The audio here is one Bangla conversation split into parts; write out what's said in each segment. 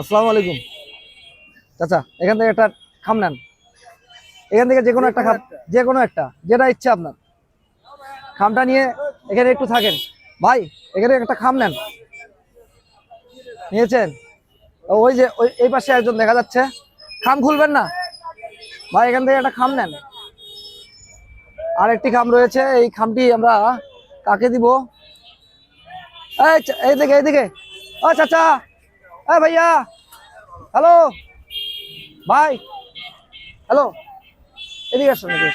আসসালামু আলাইকুম। চাচা, এখান থেকে একটা খাম নেন। এখান থেকে যে কোনো একটা খাম যে কোনো একটা, যেটা ইচ্ছে আপনার। খামটা নিয়ে এখানে একটু থাকেন। ভাই, এখানে একটা খাম নেন। নিয়েছেন? ওই যে, ওই, এই পাশে একজন দেখা যাচ্ছে। খাম খুলবেন না? ভাই, এখান থেকে একটা খাম নেন। আর একটি খাম রয়েছে, এই খামটি আমরা কাকে দিব? এই এইদিকে এইদিকে ও, চাচা! এ ভাইয়া হ্যালো ভাই হ্যালো এদিকে আসুন, এদিকে।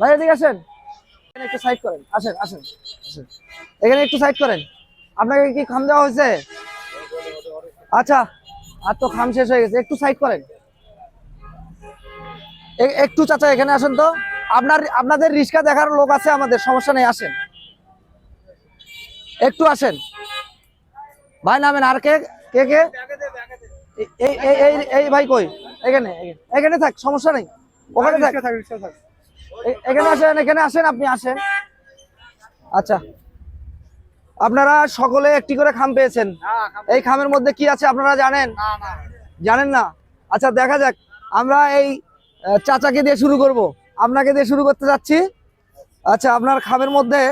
ভাই, এদিকে আসেন। এখানে একটু সাইড করেন। আসেন আসেন আসেন। এখানে একটু সাইড করেন। আপনাকে কি খাম দেওয়া হয়েছে? আচ্ছা আর তো খাম শেষ হয়ে গেছে। একটু সাইড করেন। একটু চাচা, এখানে আসেন তো। আপনার, আপনাদের রিক্সা দেখার লোক আছে আমাদের, সমস্যা নেই, আসেন। একটু আসেন। ভাই নামেন আর কে কে কে? এই এই এই- ভাই কই? এখানে- এখানে থাক সমস্যা নেই। ওখানে থাক। এখানে আসেন এখানে আসেন আপনি আসেন। আচ্ছা। আপনারা সকলে একটি করে খাম পেয়েছেন। এই খামের মধ্যে কি আছে আপনারা জানেন? জানেন না? আচ্ছা দেখা যাক। আমরা এই চাচাকে দিয়ে শুরু করব। আপনাকে দিয়ে শুরু করতে যাচ্ছি। আচ্ছা আপনার খামের মধ্যে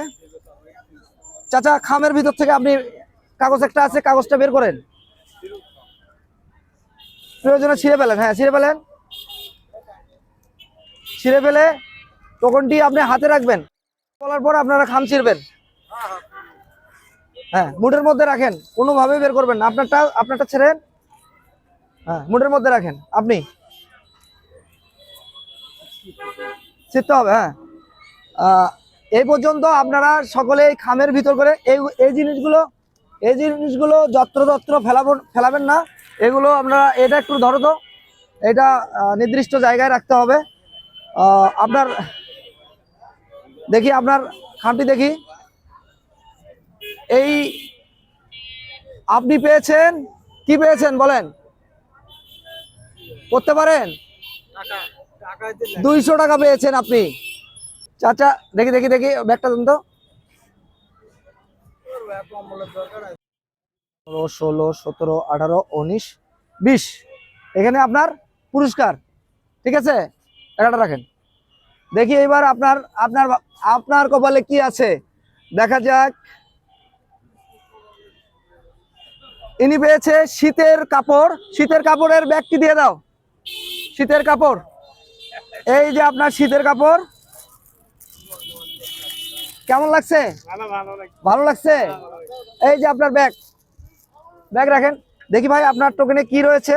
চাচা খামের ভিতর থেকে আপনি কাগজ একটা আছে, কাগজটা বের করেন। প্রয়োজনে ছিঁড়ে ফেলেন হ্যাঁ ছিঁড়ে ফেলেন। ছিঁড়ে ফেলে টোকনটি আপনি হাতে রাখবেন। বলার পর আপনারা খাম ছিঁড়বেন। হ্যাঁ মুডের মধ্যে রাখেন, কোনোভাবে বের করবেন না। আপনারটা আপনারটা ছেড়েন। হ্যাঁ মুডের মধ্যে রাখেন। আপনি ছিঁড়তে হবে হ্যাঁ। এই পর্যন্ত আপনারা সকলে খামের ভিতর করে এই এই জিনিসগুলো এই জিনিসগুলো যত্র যত্রতত্র ফেলাবেন ফেলাবেন না। এগুলো আপনারা এটা একটু ধরো তো। এটা নির্দিষ্ট জায়গায় রাখতে হবে। আপনার দেখি আপনার খামটি দেখি। এই আপনি পেয়েছেন? কি পেয়েছেন বলেন? করতে পারেন? দুইশো টাকা পেয়েছেন আপনি। চাচা দেখি দেখি দেখি ব্যাগটা দেন তো। পনেরো ষোলো সতেরো আঠারো উনিশ বিশ। এখানে আপনার পুরস্কার। ঠিক আছে? টাকাটা রাখেন। দেখি এবার আপনার আপনার আপনার কপালে কি আছে? দেখা যাক। ইনি পেয়েছে শীতের কাপড়। শীতের কাপড়ের ব্যাগটি দিয়ে দাও। শীতের কাপড়। এই যে আপনার শীতের কাপড়। কেমন লাগছে। ভালো লাগছে? এই যে আপনার ব্যাগ। ব্যাগ রাখেন। দেখি ভাই, আপনার টোকেনে কি রয়েছে?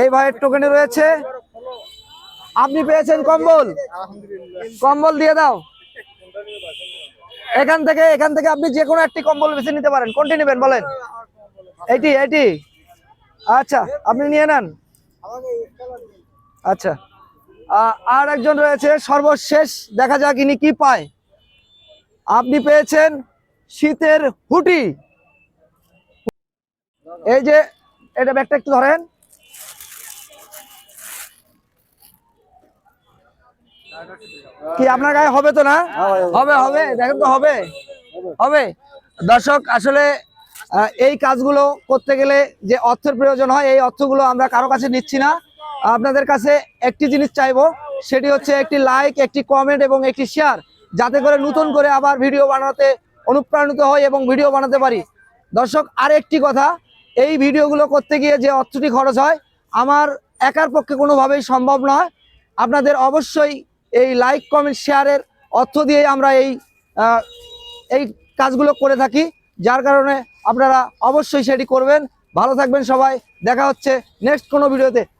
এই ভাইয়ের টোকেনে রয়েছে। আপনি পেয়েছেন কম্বল। কম্বল দিয়ে দাও। এখান থেকে এখান থেকে আপনি যে কোনো একটি কম্বল বেছে নিতে পারেন। কোনটি নেবেন বলেন? এটি এটি। আচ্ছা আপনি নিয়ে নেন। আচ্ছা। আর একজন রয়েছে, সর্বশেষ। দেখা যাক ইনি কি পায়। আপনি পেয়েছেন শীতের হুটি। এই যে, এটা ব্যাগটা একটু ধরেন। কি আপনার গায়ে হবে তো না? হবে হবে, দেখেন তো হবে। হবে। দর্শক, আসলে এই কাজগুলো করতে গেলে যে অর্থের প্রয়োজন হয়, এই অর্থগুলো আমরা কারও কাছে নিচ্ছি না। আপনাদের কাছে একটি জিনিস চাইব, সেটি হচ্ছে একটি লাইক একটি কমেন্ট এবং একটি শেয়ার যাতে করে নতুন করে আবার ভিডিও বানাতে অনুপ্রাণিত হয় এবং ভিডিও বানাতে পারি। দর্শক আর একটি কথা এই ভিডিওগুলো করতে গিয়ে যে অর্থটি খরচ হয়, আমার একার পক্ষে কোনোভাবেই সম্ভব নয়। আপনাদের অবশ্যই এই লাইক কমেন্ট শেয়ারের অর্থ দিয়ে আমরা এই এই কাজগুলো করে থাকি। যার কারণে আপনারা অবশ্যই সেটি করবেন। ভালো থাকবেন সবাই। দেখা হচ্ছে নেক্সট কোনো ভিডিওতে।